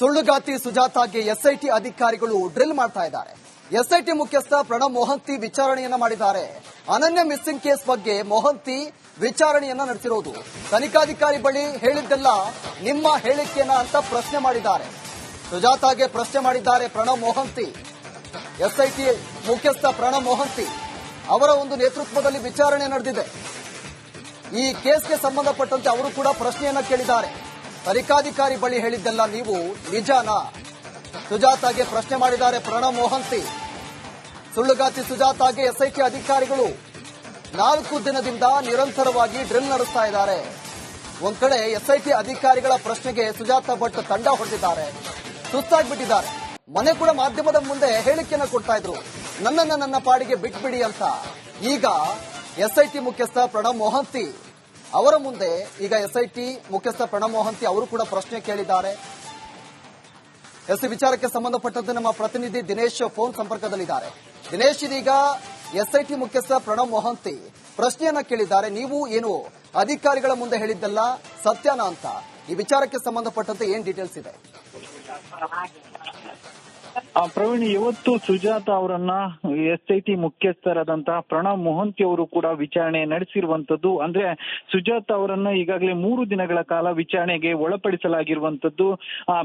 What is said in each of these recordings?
ಸುಳ್ಳುಗಾತಿ ಸುಜಾತಾಗೆ ಎಸ್ಐಟಿ ಅಧಿಕಾರಿಗಳು ಡ್ರಿಲ್ ಮಾಡ್ತಾ ಇದ್ದಾರೆ. ಎಸ್ಐಟಿ ಮುಖ್ಯಸ್ಥ ಪ್ರಣಬ್ ಮೊಹಂತಿ ವಿಚಾರಣೆಯನ್ನ ಮಾಡಿದ್ದಾರೆ. ಅನನ್ಯ ಮಿಸ್ಸಿಂಗ್ ಕೇಸ್ ಬಗ್ಗೆ ಮೊಹಂತಿ ವಿಚಾರಣೆಯನ್ನ ನಡೆಸಿರೋದು. ತನಿಖಾಧಿಕಾರಿ ಬಳಿ ಹೇಳಿದ್ದೆಲ್ಲ ನಿಮ್ಮ ಹೇಳಿಕೆಯನ್ನ ಅಂತ ಪ್ರಶ್ನೆ ಮಾಡಿದ್ದಾರೆ. ಸುಜಾತಾಗೆ ಪ್ರಶ್ನೆ ಮಾಡಿದ್ದಾರೆ ಪ್ರಣಬ್ ಮೊಹಂತಿ. ಎಸ್ಐಟಿ ಮುಖ್ಯಸ್ಥ ಪ್ರಣಬ್ ಮೊಹಂತಿ ಅವರ ಒಂದು ನೇತೃತ್ವದಲ್ಲಿ ವಿಚಾರಣೆ ನಡೆದಿದೆ. ಈ ಕೇಸ್ಗೆ ಸಂಬಂಧಪಟ್ಟಂತೆ ಅವರು ಕೂಡ ಪ್ರಶ್ನೆಯನ್ನ ಕೇಳಿದ್ದಾರೆ. ತನಿಖಾಧಿಕಾರಿ ಬಳಿ ಹೇಳಿದ್ದೆಲ್ಲ ನೀವು ನಿಜಾನಾ? ಸುಜಾತಾಗೆ ಪ್ರಶ್ನೆ ಮಾಡಿದ್ದಾರೆ ಪ್ರಣವ್ ಮೋಹಂತಿ. ಸುಳ್ಳುಗಾತಿ ಸುಜಾತಾಗೆ ಎಸ್ಐಟಿ ಅಧಿಕಾರಿಗಳು. ನಾಲ್ಕು ದಿನದಿಂದ ನಿರಂತರವಾಗಿ ಡ್ರಿಲ್ ನಡೆಸ್ತಾ ಇದ್ದಾರೆ. ಒಂದ್ ಕಡೆ ಎಸ್ಐಟಿ ಅಧಿಕಾರಿಗಳ ಪ್ರಶ್ನೆಗೆ ಸುಜಾತ ಭಟ್ ತಂಡ ಹೊಡೆದಿದ್ದಾರೆ. ಸುಸ್ತಾಗ್ಬಿಟ್ಟಿದ್ದಾರೆ. ಮನೆ ಕೂಡ ಮಾಧ್ಯಮದ ಮುಂದೆ ಹೇಳಿಕೆಯನ್ನು ಕೊಡ್ತಾ ಇದ್ರು. ನನ್ನನ್ನ ನನ್ನ ಪಾಡಿಗೆ ಬಿಟ್ಬಿಡಿ ಅಂತ. ಈಗ ಎಸ್ಐಟಿ ಮುಖ್ಯಸ್ಥ ಪ್ರಣವ್ ಮೊಹಂತಿ ಅವರ ಮುಂದೆ ಈಗ ಎಸ್ಐಟಿ ಮುಖ್ಯಸ್ಥ ಪ್ರಣಬ್ ಮೋಹಂತಿ ಅವರು ಕೂಡ ಪ್ರಶ್ನೆ ಕೇಳಿದ್ದಾರೆ. ಎಸ್ ವಿಚಾರಕ್ಕೆ ಸಂಬಂಧಪಟ್ಟಂತೆ ನಮ್ಮ ಪ್ರತಿನಿಧಿ ದಿನೇಶ್ ಫೋನ್ ಸಂಪರ್ಕದಲ್ಲಿದ್ದಾರೆ. ದಿನೇಶ್, ಇದೀಗ ಎಸ್ಐಟಿ ಮುಖ್ಯಸ್ಥ ಪ್ರಣಬ್ ಮೊಹಂತಿ ಪ್ರಶ್ನೆಯನ್ನ ಕೇಳಿದ್ದಾರೆ. ನೀವು ಏನು ಅಧಿಕಾರಿಗಳ ಮುಂದೆ ಹೇಳಿದ್ದಲ್ಲ, ಸತ್ಯನಾ ಅಂತ. ಈ ವಿಚಾರಕ್ಕೆ ಸಂಬಂಧಪಟ್ಟಂತೆ ಏನ್ ಡೀಟೇಲ್ಸ್ ಇದೆ? ಪ್ರವೀಣ್, ಇವತ್ತು ಸುಜಾತ ಅವರನ್ನ ಎಸ್ ಐ ಟಿ ಮುಖ್ಯಸ್ಥರಾದಂತಹ ಪ್ರಣಬ್ ಮೊಹಂತಿ ಅವರು ಕೂಡ ವಿಚಾರಣೆ ನಡೆಸಿರುವಂತದ್ದು ಅಂದ್ರೆ ಸುಜಾತ ಅವರನ್ನ ಈಗಾಗಲೇ ಮೂರು ದಿನಗಳ ಕಾಲ ವಿಚಾರಣೆಗೆ ಒಳಪಡಿಸಲಾಗಿರುವಂತದ್ದು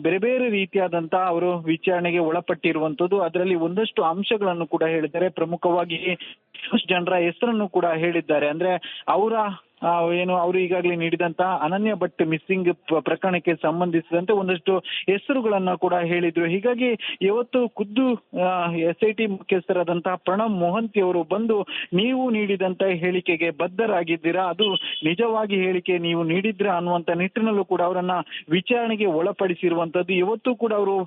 ಬೇರೆ ಬೇರೆ ರೀತಿಯಾದಂತಹ ಅವರು ವಿಚಾರಣೆಗೆ ಒಳಪಟ್ಟಿರುವಂತದ್ದು ಅದರಲ್ಲಿ ಒಂದಷ್ಟು ಅಂಶಗಳನ್ನು ಕೂಡ ಹೇಳಿದ್ದಾರೆ. ಪ್ರಮುಖವಾಗಿ ಜನರ ಹೆಸರನ್ನು ಕೂಡ ಹೇಳಿದ್ದಾರೆ. ಅಂದ್ರೆ ಅವರ ಏನು ಅವರು ಈಗಾಗಲೇ ನೀಡಿದಂತಹ ಅನನ್ಯ ಭಟ್ ಮಿಸ್ಸಿಂಗ್ ಪ್ರಕರಣಕ್ಕೆ ಸಂಬಂಧಿಸಿದಂತೆ ಒಂದಷ್ಟು ಹೆಸರುಗಳನ್ನ ಕೂಡ ಹೇಳಿದ್ರು. ಹೀಗಾಗಿ ಇವತ್ತು ಖುದ್ದು ಎಸ್ ಐ ಟಿ ಮುಖ್ಯಸ್ಥರಾದಂತಹ ಪ್ರಣಬ್ ಮೊಹಂತಿ ಅವರು ಬಂದು ನೀವು ನೀಡಿದಂತ ಹೇಳಿಕೆಗೆ ಬದ್ಧರಾಗಿದ್ದೀರಾ? ಅದು ನಿಜವಾಗಿ ಹೇಳಿಕೆ ನೀವು ನೀಡಿದ್ರ ಅನ್ನುವಂತ ನಿಟ್ಟಿನಲ್ಲೂ ಕೂಡ ಅವರನ್ನ ವಿಚಾರಣೆಗೆ ಒಳಪಡಿಸಿರುವಂತದ್ದು. ಇವತ್ತು ಕೂಡ ಅವರು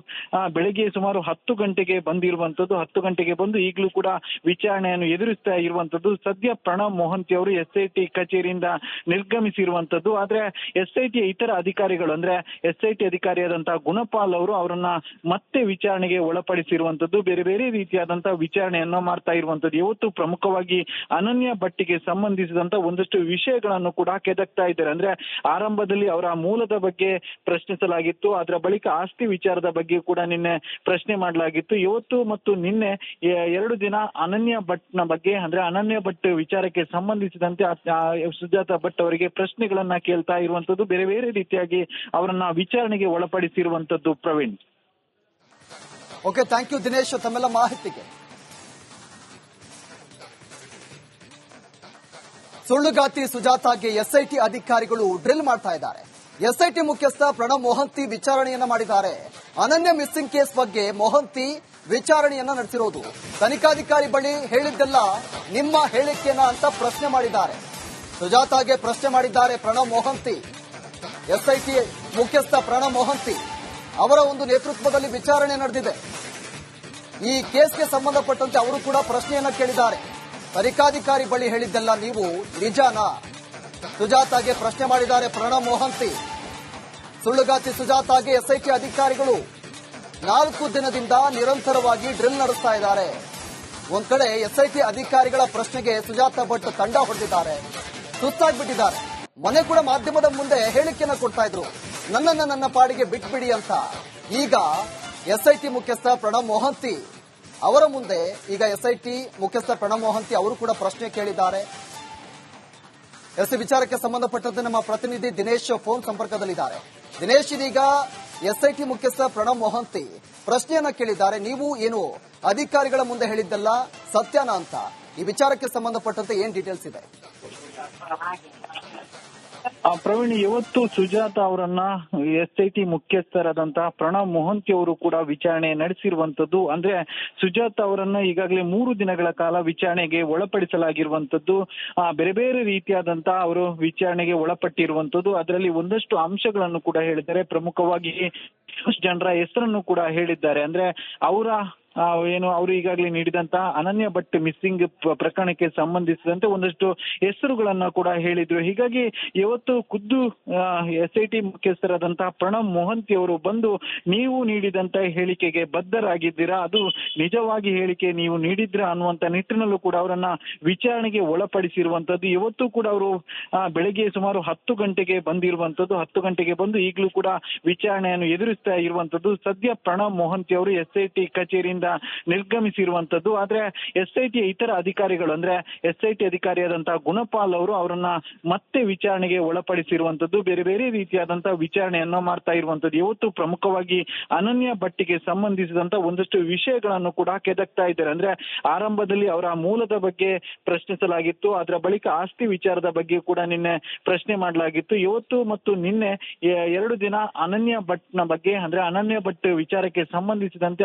ಬೆಳಗ್ಗೆ ಸುಮಾರು ಹತ್ತು ಗಂಟೆಗೆ ಬಂದಿರುವಂತದ್ದು. ಹತ್ತು ಗಂಟೆಗೆ ಬಂದು ಈಗಲೂ ಕೂಡ ವಿಚಾರಣೆಯನ್ನು ಎದುರಿಸ್ತಾ ಇರುವಂತದ್ದು. ಸದ್ಯ ಪ್ರಣಬ್ ಮೊಹಂತಿ ಅವರು ಎಸ್ ಐ ಟಿ ಕಚೇರಿಯಿಂದ ನಿರ್ಗಮಿಸಿರುವಂತದ್ದು. ಆದ್ರೆ ಎಸ್ ಐ ಟಿ ಇತರ ಅಧಿಕಾರಿಗಳು, ಅಂದ್ರೆ ಎಸ್ ಐ ಟಿ ಅಧಿಕಾರಿಯಾದಂತಹ ಗುಣಪಾಲ್ ಅವರು ಅವರನ್ನ ಮತ್ತೆ ವಿಚಾರಣೆಗೆ ಒಳಪಡಿಸಿರುವಂತದ್ದು, ಬೇರೆ ಬೇರೆ ರೀತಿಯಾದಂತಹ ವಿಚಾರಣೆಯನ್ನ ಮಾಡ್ತಾ ಇರುವಂತದ್ದು. ಇವತ್ತು ಪ್ರಮುಖವಾಗಿ ಅನನ್ಯ ಭಟ್ಟಿಗೆ ಸಂಬಂಧಿಸಿದಂತ ಒಂದಷ್ಟು ವಿಷಯಗಳನ್ನು ಕೂಡ ಕೆದಕ್ತಾ ಇದ್ದಾರೆ. ಅಂದ್ರೆ ಆರಂಭದಲ್ಲಿ ಅವರ ಮೂಲದ ಬಗ್ಗೆ ಪ್ರಶ್ನಿಸಲಾಗಿತ್ತು. ಅದರ ಬಳಿಕ ಆಸ್ತಿ ವಿಚಾರದ ಬಗ್ಗೆ ಕೂಡ ನಿನ್ನೆ ಪ್ರಶ್ನೆ ಮಾಡಲಾಗಿತ್ತು. ಇವತ್ತು ಮತ್ತು ನಿನ್ನೆ ಎರಡು ದಿನ ಅನನ್ಯ ಭಟ್ನ ಬಗ್ಗೆ, ಅಂದ್ರೆ ಅನನ್ಯ ಭಟ್ ವಿಚಾರಕ್ಕೆ ಸಂಬಂಧಿಸಿದಂತೆ ಸುಜಾತ ಭಟ್ ಅವರಿಗೆ ಪ್ರಶ್ನೆಗಳನ್ನ ಕೇಳ್ತಾ ಇರುವಂತದ್ದು ಬೇರೆ ಬೇರೆ ರೀತಿಯಾಗಿ ಅವರನ್ನ ವಿಚಾರಣೆಗೆ ಒಳಪಡಿಸಿರುವಂತದ್ದು Praveen. Okay thank you Dinesh ತಮ್ಮೆಲ್ಲ ಮಾಹಿತಿಗೆ. ಸುಳ್ಳುಗಾತಿ ಸುಜಾತಾಗೆ ಎಸ್ಐಟಿ ಅಧಿಕಾರಿಗಳು ಡ್ರಿಲ್ ಮಾಡ್ತಾ ಇದ್ದಾರೆ. ಎಸ್ಐಟಿ ಮುಖ್ಯಸ್ಥ ಪ್ರಣಬ್ ಮೊಹಂತಿ ವಿಚಾರಣೆಯನ್ನ ಮಾಡಿದ್ದಾರೆ. ಅನನ್ಯ ಮಿಸ್ಸಿಂಗ್ ಕೇಸ್ ಬಗ್ಗೆ ಮೊಹಂತಿ ವಿಚಾರಣೆಯನ್ನ ನಡೆಸಿರೋದು. ತನಿಖಾಧಿಕಾರಿ ಬಳಿ ಹೇಳಿದ್ದೆಲ್ಲ ನಿಮ್ಮ ಹೇಳಿಕೆಯನ್ನ ಅಂತ ಪ್ರಶ್ನೆ ಮಾಡಿದ್ದಾರೆ. ಸುಜಾತಾಗೆ ಪ್ರಶ್ನೆ ಮಾಡಿದ್ದಾರೆ ಪ್ರಣಬ್ ಮೊಹಂತಿ. ಎಸ್ಐಟಿ ಮುಖ್ಯಸ್ಥ ಪ್ರಣವ್ ಮೊಹಂತಿ. ಅವರ ಒಂದು ನೇತೃತ್ವದಲ್ಲಿ ವಿಚಾರಣೆ ನಡೆದಿದೆ. ಈ ಕೇಸ್ಗೆ ಸಂಬಂಧಪಟ್ಟಂತೆ ಅವರು ಕೂಡ ಪ್ರಶ್ನೆಯನ್ನ ಕೇಳಿದ್ದಾರೆ. ತನಿಖಾಧಿಕಾರಿ ಬಳಿ ಹೇಳಿದ್ದೆಲ್ಲ ನೀವು ನಿಜಾನಾ? ಸುಜಾತಾಗೆ ಪ್ರಶ್ನೆ ಮಾಡಿದ್ದಾರೆ ಪ್ರಣವ್ ಮೊಹಂತಿ. ಸುಳ್ಳುಗಾತಿ ಸುಜಾತಾಗೆ ಎಸ್ಐಟಿ ಅಧಿಕಾರಿಗಳು ನಾಲ್ಕು ದಿನದಿಂದ ನಿರಂತರವಾಗಿ ಡ್ರಿಲ್ ನಡೆಸ್ತಾ ಇದ್ದಾರೆ. ಒಂದ್ ಕಡೆ ಎಸ್ಐಟಿ ಅಧಿಕಾರಿಗಳ ಪ್ರಶ್ನೆಗೆ ಸುಜಾತ ಭಟ್ ತಂಡ ಹೊಡೆದಿದ್ದಾರೆ. ಸುಸ್ತಾಗ್ಬಿಟ್ಟಿದ್ದಾರೆ. ಮನೆ ಕೂಡ ಮಾಧ್ಯಮದ ಮುಂದೆ ಹೇಳಿಕೆಯನ್ನ ಕೊಡ್ತಾ ಇದ್ರು. ನನ್ನನ್ನ ನನ್ನ ಪಾಡಿಗೆ ಬಿಟ್ಬಿಡಿ ಅಂತ. ಈಗ ಎಸ್ಐಟಿ ಮುಖ್ಯಸ್ಥ ಪ್ರಣಬ್ ಮೊಹಂತಿ ಅವರ ಮುಂದೆ, ಈಗ ಎಸ್ಐಟಿ ಮುಖ್ಯಸ್ಥ ಪ್ರಣಬ್ ಮೊಹಂತಿ ಅವರು ಕೂಡ ಪ್ರಶ್ನೆ ಕೇಳಿದ್ದಾರೆ. ಎಸ್ ವಿಚಾರಕ್ಕೆ ಸಂಬಂಧಪಟ್ಟಂತೆ ನಮ್ಮ ಪ್ರತಿನಿಧಿ ದಿನೇಶ್ ಫೋನ್ ಸಂಪರ್ಕದಲ್ಲಿದ್ದಾರೆ. ದಿನೇಶ್ ಇದೀಗ ಎಸ್ಐಟಿ ಮುಖ್ಯಸ್ಥ ಪ್ರಣಬ್ ಮೊಹಂತಿ ಪ್ರಶ್ನೆಯನ್ನ ಕೇಳಿದ್ದಾರೆ. ನೀವು ಏನು ಅಧಿಕಾರಿಗಳ ಮುಂದೆ ಹೇಳಿದ್ದಲ್ಲ, ಸತ್ಯನಾ ಅಂತ. ಈ ವಿಚಾರಕ್ಕೆ ಸಂಬಂಧಪಟ್ಟಂತೆ ಏನ್ ಡೀಟೇಲ್ಸ್ ಇದೆ? ಪ್ರವೀಣ್, ಇವತ್ತು ಸುಜಾತ ಅವರನ್ನ ಎಸ್ ಐ ಟಿ ಮುಖ್ಯಸ್ಥರಾದಂತಹ ಪ್ರಣಬ್ ಮೊಹಂತಿ ಅವರು ಕೂಡ ವಿಚಾರಣೆ ನಡೆಸಿರುವಂತದ್ದು ಅಂದ್ರೆ ಸುಜಾತ ಅವರನ್ನ ಈಗಾಗಲೇ ಮೂರು ದಿನಗಳ ಕಾಲ ವಿಚಾರಣೆಗೆ ಒಳಪಡಿಸಲಾಗಿರುವಂತದ್ದು ಬೇರೆ ಬೇರೆ ರೀತಿಯಾದಂತಹ ಅವರು ವಿಚಾರಣೆಗೆ ಒಳಪಟ್ಟಿರುವಂತದ್ದು ಅದರಲ್ಲಿ ಒಂದಷ್ಟು ಅಂಶಗಳನ್ನು ಕೂಡ ಹೇಳಿದ್ದಾರೆ. ಪ್ರಮುಖವಾಗಿ ಜನರ ಹೆಸರನ್ನು ಕೂಡ ಹೇಳಿದ್ದಾರೆ. ಅಂದ್ರೆ ಅವರ ಏನು ಅವರು ಈಗಾಗಲೇ ನೀಡಿದಂತ ಅನನ್ಯ ಭಟ್ ಮಿಸ್ಸಿಂಗ್ ಪ್ರಕರಣಕ್ಕೆ ಸಂಬಂಧಿಸಿದಂತೆ ಒಂದಷ್ಟು ಹೆಸರುಗಳನ್ನ ಕೂಡ ಹೇಳಿದ್ರು. ಹೀಗಾಗಿ ಇವತ್ತು ಖುದ್ದು ಎಸ್ ಐ ಟಿ ಮುಖ್ಯಸ್ಥರಾದಂತಹ ಪ್ರಣಬ್ ಮೊಹಂತಿ ಅವರು ಬಂದು ನೀವು ನೀಡಿದಂತ ಹೇಳಿಕೆಗೆ ಬದ್ಧರಾಗಿದ್ದೀರಾ? ಅದು ನಿಜವಾಗಿ ಹೇಳಿಕೆ ನೀವು ನೀಡಿದ್ರ ಅನ್ನುವಂತ ನಿಟ್ಟಿನಲ್ಲೂ ಕೂಡ ಅವರನ್ನ ವಿಚಾರಣೆಗೆ ಒಳಪಡಿಸಿರುವಂತದ್ದು. ಇವತ್ತು ಕೂಡ ಅವರು ಬೆಳಗ್ಗೆ ಸುಮಾರು ಹತ್ತು ಗಂಟೆಗೆ ಬಂದಿರುವಂತದ್ದು. ಹತ್ತು ಗಂಟೆಗೆ ಬಂದು ಈಗಲೂ ಕೂಡ ವಿಚಾರಣೆಯನ್ನು ಎದುರಿಸ್ತಾ ಇರುವಂತದ್ದು. ಸದ್ಯ ಪ್ರಣಬ್ ಮೊಹಂತಿ ಅವರು ಎಸ್ ಐ ಟಿ ಕಚೇರಿಯಿಂದ ನಿರ್ಗಮಿಸಿರುವಂತದ್ದು. ಆದ್ರೆ ಎಸ್ ಐ ಟಿ ಇತರ ಅಧಿಕಾರಿಗಳು, ಅಂದ್ರೆ ಎಸ್ ಐ ಟಿ ಅಧಿಕಾರಿಯಾದಂತಹ ಗುಣಪಾಲ್ ಅವರು ಅವರನ್ನ ಮತ್ತೆ ವಿಚಾರಣೆಗೆ ಒಳಪಡಿಸಿರುವಂತದ್ದು, ಬೇರೆ ಬೇರೆ ರೀತಿಯಾದಂತಹ ವಿಚಾರಣೆಯನ್ನ ಮಾಡ್ತಾ ಇರುವಂತದ್ದು. ಇವತ್ತು ಪ್ರಮುಖವಾಗಿ ಅನನ್ಯ ಭಟ್ಟಿಗೆ ಸಂಬಂಧಿಸಿದಂತ ಒಂದಷ್ಟು ವಿಷಯಗಳನ್ನು ಕೂಡ ಕೆದಕ್ತಾ ಇದ್ದಾರೆ. ಅಂದ್ರೆ ಆರಂಭದಲ್ಲಿ ಅವರ ಮೂಲದ ಬಗ್ಗೆ ಪ್ರಶ್ನಿಸಲಾಗಿತ್ತು. ಅದರ ಬಳಿಕ ಆಸ್ತಿ ವಿಚಾರದ ಬಗ್ಗೆ ಕೂಡ ನಿನ್ನೆ ಪ್ರಶ್ನೆ ಮಾಡಲಾಗಿತ್ತು. ಇವತ್ತು ಮತ್ತು ನಿನ್ನೆ ಎರಡು ದಿನ ಅನನ್ಯ ಭಟ್ನ ಬಗ್ಗೆ, ಅಂದ್ರೆ ಅನನ್ಯ ಭಟ್ ವಿಚಾರಕ್ಕೆ ಸಂಬಂಧಿಸಿದಂತೆ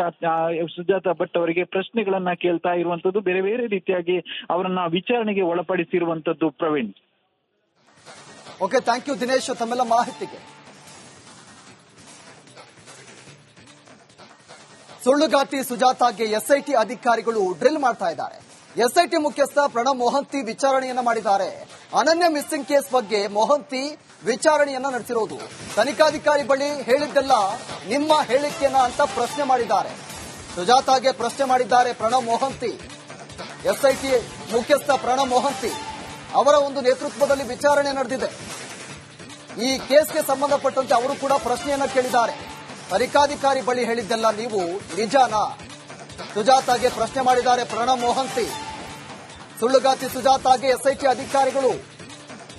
ಸುಜಾತ ಭಟ್ ಅವರಿಗೆ ಪ್ರಶ್ನೆಗಳನ್ನ ಕೇಳ್ತಾ ಇರುವಂತದ್ದು ಬೇರೆ ಬೇರೆ ರೀತಿಯಾಗಿ ಅವರನ್ನ ವಿಚಾರಣೆಗೆ ಒಳಪಡಿಸಿರುವಂತದ್ದು Praveen. Okay thank you Dinesh ತಮ್ಮೆಲ್ಲ ಮಾಹಿತಿಗೆ. ಸುಳ್ಳುಗಾತಿ ಸುಜಾತಾಗೆ ಎಸ್ಐಟಿ ಅಧಿಕಾರಿಗಳು ಡ್ರಿಲ್ ಮಾಡ್ತಾ ಇದ್ದಾರೆ. ಎಸ್ಐಟಿ ಮುಖ್ಯಸ್ಥ ಪ್ರಣಬ್ ಮೊಹಂತಿ ವಿಚಾರಣೆಯನ್ನ ಮಾಡಿದ್ದಾರೆ. ಅನನ್ಯ ಮಿಸ್ಸಿಂಗ್ ಕೇಸ್ ಬಗ್ಗೆ ಮೊಹಂತಿ ವಿಚಾರಣೆಯನ್ನ ನಡೆಸಿರೋದು. ತನಿಖಾಧಿಕಾರಿ ಬಳಿ ಹೇಳಿದ್ದೆಲ್ಲ ನಿಮ್ಮ ಹೇಳಿಕೆಯನ್ನ ಅಂತ ಪ್ರಶ್ನೆ ಮಾಡಿದ್ದಾರೆ. ಸುಜಾತಾಗೆ ಪ್ರಶ್ನೆ ಮಾಡಿದ್ದಾರೆ ಪ್ರಣಬ್ ಮೊಹಂತಿ. ಎಸ್ಐಟಿ ಮುಖ್ಯಸ್ಥ ಪ್ರಣವ್ ಮೊಹಂತಿ ಅವರ ಒಂದು ನೇತೃತ್ವದಲ್ಲಿ ವಿಚಾರಣೆ ನಡೆದಿದೆ. ಈ ಕೇಸ್ಗೆ ಸಂಬಂಧಪಟ್ಟಂತೆ ಅವರು ಕೂಡ ಪ್ರಶ್ನೆಯನ್ನ ಕೇಳಿದ್ದಾರೆ. ತನಿಖಾಧಿಕಾರಿ ಬಳಿ ಹೇಳಿದ್ದೆಲ್ಲ ನೀವು ನಿಜಾನಾ? ಸುಜಾತಾಗೆ ಪ್ರಶ್ನೆ ಮಾಡಿದ್ದಾರೆ ಪ್ರಣವ್ ಮೊಹಂತಿ. ಸುಳ್ಳುಗಾತಿ ಸುಜಾತಾಗೆ ಎಸ್ಐಟಿ ಅಧಿಕಾರಿಗಳು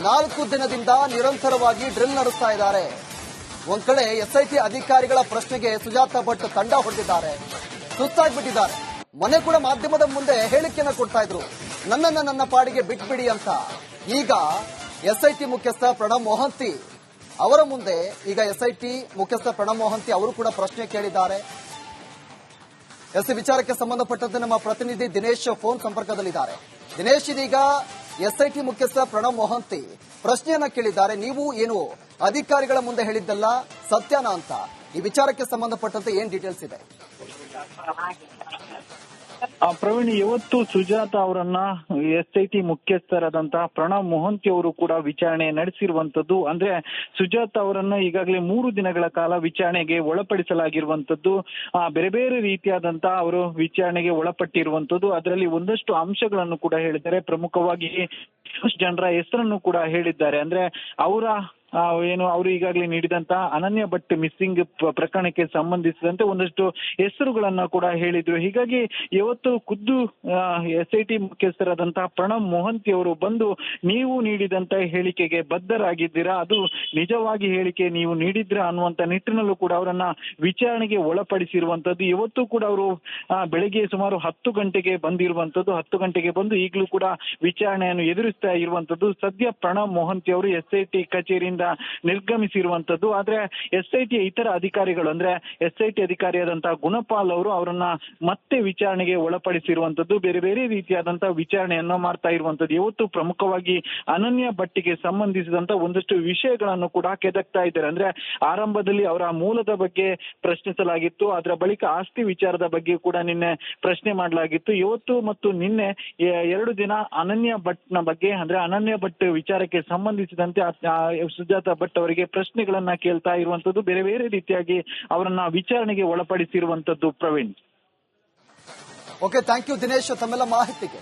ನಾಲ್ಕು ದಿನದಿಂದ ನಿರಂತರವಾಗಿ ಡ್ರಿಲ್ ನಡೆಸ್ತಾ ಇದ್ದಾರೆ. ಒಂದ್ ಕಡೆ ಎಸ್ಐಟಿ ಅಧಿಕಾರಿಗಳ ಪ್ರಶ್ನೆಗೆ ಸುಜಾತಾ ಭಟ್ ತಂಡ ಹೊಡೆದಿದ್ದಾರೆ. ಸುಸ್ತಾಗ್ಬಿಟ್ಟಿದ್ದಾರೆ. ಮನೆ ಕೂಡ ಮಾಧ್ಯಮದ ಮುಂದೆ ಹೇಳಿಕೆಯನ್ನ ಕೊಡ್ತಾ ಇದ್ರು. ನನ್ನನ್ನ ನನ್ನ ಪಾಡಿಗೆ ಬಿಟ್ಬಿಡಿ ಅಂತ. ಈಗ ಎಸ್ಐಟಿ ಮುಖ್ಯಸ್ಥ ಪ್ರಣಬ್ ಮೊಹಂತಿ ಅವರ ಮುಂದೆ ಈಗ ಎಸ್ಐಟಿ ಮುಖ್ಯಸ್ಥ ಪ್ರಣಬ್ ಮೊಹಂತಿ ಅವರು ಕೂಡ ಪ್ರಶ್ನೆ ಕೇಳಿದ್ದಾರೆ. ಎಸ್ ವಿಚಾರಕ್ಕೆ ಸಂಬಂಧಪಟ್ಟಂತೆ ನಮ್ಮ ಪ್ರತಿನಿಧಿ ದಿನೇಶ್ ಫೋನ್ ಸಂಪರ್ಕದಲ್ಲಿದ್ದಾರೆ. ದಿನೇಶ್ ಇದೀಗ ಎಸ್ಐಟಿ ಮುಖ್ಯಸ್ಥ ಪ್ರಣಬ್ ಮೊಹಂತಿ ಪ್ರಶ್ನೆಯನ್ನ ಕೇಳಿದ್ದಾರೆ. ನೀವು ಏನು ಅಧಿಕಾರಿಗಳ ಮುಂದೆ ಹೇಳಿದ್ದಲ್ಲ, ಸತ್ಯನಾ ಅಂತ. ಈ ವಿಚಾರಕ್ಕೆ ಸಂಬಂಧಪಟ್ಟಂತೆ ಏನ್ ಡೀಟೇಲ್ಸ್ ಇದೆ? ಪ್ರವೀಣ್, ಇವತ್ತು ಸುಜಾತ ಅವರನ್ನ ಎಸ್ ಐ ಟಿ ಮುಖ್ಯಸ್ಥರಾದಂತಹ ಪ್ರಣಬ್ ಮೊಹಂತಿ ಅವರು ಕೂಡ ವಿಚಾರಣೆ ನಡೆಸಿರುವಂತದ್ದು ಅಂದ್ರೆ ಸುಜಾತ ಅವರನ್ನ ಈಗಾಗಲೇ ಮೂರು ದಿನಗಳ ಕಾಲ ವಿಚಾರಣೆಗೆ ಒಳಪಡಿಸಲಾಗಿರುವಂತದ್ದು ಆ, ಬೇರೆ ಬೇರೆ ರೀತಿಯಾದಂತಹ ಅವರು ವಿಚಾರಣೆಗೆ ಒಳಪಟ್ಟಿರುವಂತದ್ದು ಅದರಲ್ಲಿ ಒಂದಷ್ಟು ಅಂಶಗಳನ್ನು ಕೂಡ ಹೇಳಿದ್ದಾರೆ. ಪ್ರಮುಖವಾಗಿ ಜನರ ಹೆಸರನ್ನು ಕೂಡ ಹೇಳಿದ್ದಾರೆ. ಅಂದ್ರೆ ಅವರ ಏನು ಅವರು ಈಗಾಗಲೇ ನೀಡಿದಂತ ಅನನ್ಯ ಭಟ್ ಮಿಸ್ಸಿಂಗ್ ಪ್ರಕರಣಕ್ಕೆ ಸಂಬಂಧಿಸಿದಂತೆ ಒಂದಷ್ಟು ಹೆಸರುಗಳನ್ನ ಕೂಡ ಹೇಳಿದ್ರು. ಹೀಗಾಗಿ ಇವತ್ತು ಖುದ್ದು ಎಸ್ ಐ ಟಿ ಮುಖ್ಯಸ್ಥರಾದಂತಹ ಪ್ರಣಬ್ ಮೊಹಂತಿ ಅವರು ಬಂದು ನೀವು ನೀಡಿದಂತ ಹೇಳಿಕೆಗೆ ಬದ್ಧರಾಗಿದ್ದೀರಾ? ಅದು ನಿಜವಾಗಿ ಹೇಳಿಕೆ ನೀವು ನೀಡಿದ್ರ ಅನ್ನುವಂತ ನಿಟ್ಟಿನಲ್ಲೂ ಕೂಡ ಅವರನ್ನ ವಿಚಾರಣೆಗೆ ಒಳಪಡಿಸಿರುವಂತದ್ದು. ಇವತ್ತು ಕೂಡ ಅವರು ಬೆಳಗ್ಗೆ ಸುಮಾರು ಹತ್ತು ಗಂಟೆಗೆ ಬಂದಿರುವಂತದ್ದು. ಹತ್ತು ಗಂಟೆಗೆ ಬಂದು ಈಗಲೂ ಕೂಡ ವಿಚಾರಣೆಯನ್ನು ಎದುರಿಸ್ತಾ ಇರುವಂತದ್ದು. ಸದ್ಯ ಪ್ರಣಬ್ ಮೊಹಂತಿ ಅವರು ಎಸ್ ಐ ಟಿ ಕಚೇರಿಯಿಂದ ನಿರ್ಗಮಿಸಿರುವಂತದ್ದು. ಆದ್ರೆ ಎಸ್ ಐ ಟಿ ಇತರ ಅಧಿಕಾರಿಗಳು, ಅಂದ್ರೆ ಎಸ್ ಐ ಟಿ ಅಧಿಕಾರಿಯಾದಂತಹ ಗುಣಪಾಲ್ ಅವರು ಅವರನ್ನ ಮತ್ತೆ ವಿಚಾರಣೆಗೆ ಒಳಪಡಿಸಿರುವಂತದ್ದು. ಬೇರೆ ಬೇರೆ ರೀತಿಯಾದಂತಹ ವಿಚಾರಣೆಯನ್ನ ಮಾಡ್ತಾ ಇರುವಂತದ್ದು. ಇವತ್ತು ಪ್ರಮುಖವಾಗಿ ಅನನ್ಯ ಭಟ್ಟಿಗೆ ಸಂಬಂಧಿಸಿದಂತ ಒಂದಷ್ಟು ವಿಷಯಗಳನ್ನು ಕೂಡ ಕೆದಕ್ತಾ ಇದ್ದಾರೆ. ಅಂದ್ರೆ ಆರಂಭದಲ್ಲಿ ಅವರ ಮೂಲದ ಬಗ್ಗೆ ಪ್ರಶ್ನಿಸಲಾಗಿತ್ತು. ಅದರ ಬಳಿಕ ಆಸ್ತಿ ವಿಚಾರದ ಬಗ್ಗೆ ಕೂಡ ನಿನ್ನೆ ಪ್ರಶ್ನೆ ಮಾಡಲಾಗಿತ್ತು. ಇವತ್ತು ಮತ್ತು ನಿನ್ನೆ ಎರಡು ದಿನ ಅನನ್ಯ ಭಟ್ನ ಬಗ್ಗೆ, ಅಂದ್ರೆ ಅನನ್ಯ ಭಟ್ ವಿಚಾರಕ್ಕೆ ಸಂಬಂಧಿಸಿದಂತೆ ಸುಜಾತ ಭಟ್ ಅವರಿಗೆ ಪ್ರಶ್ನೆಗಳನ್ನ ಕೇಳ್ತಾ ಇರುವಂತದ್ದು ಬೇರೆ ಬೇರೆ ರೀತಿಯಾಗಿ ಅವರನ್ನ ವಿಚಾರಣೆಗೆ ಒಳಪಡಿಸಿರುವಂತದ್ದು Praveen. Okay thank you Dinesh ತಮ್ಮೆಲ್ಲ ಮಾಹಿತಿಗೆ.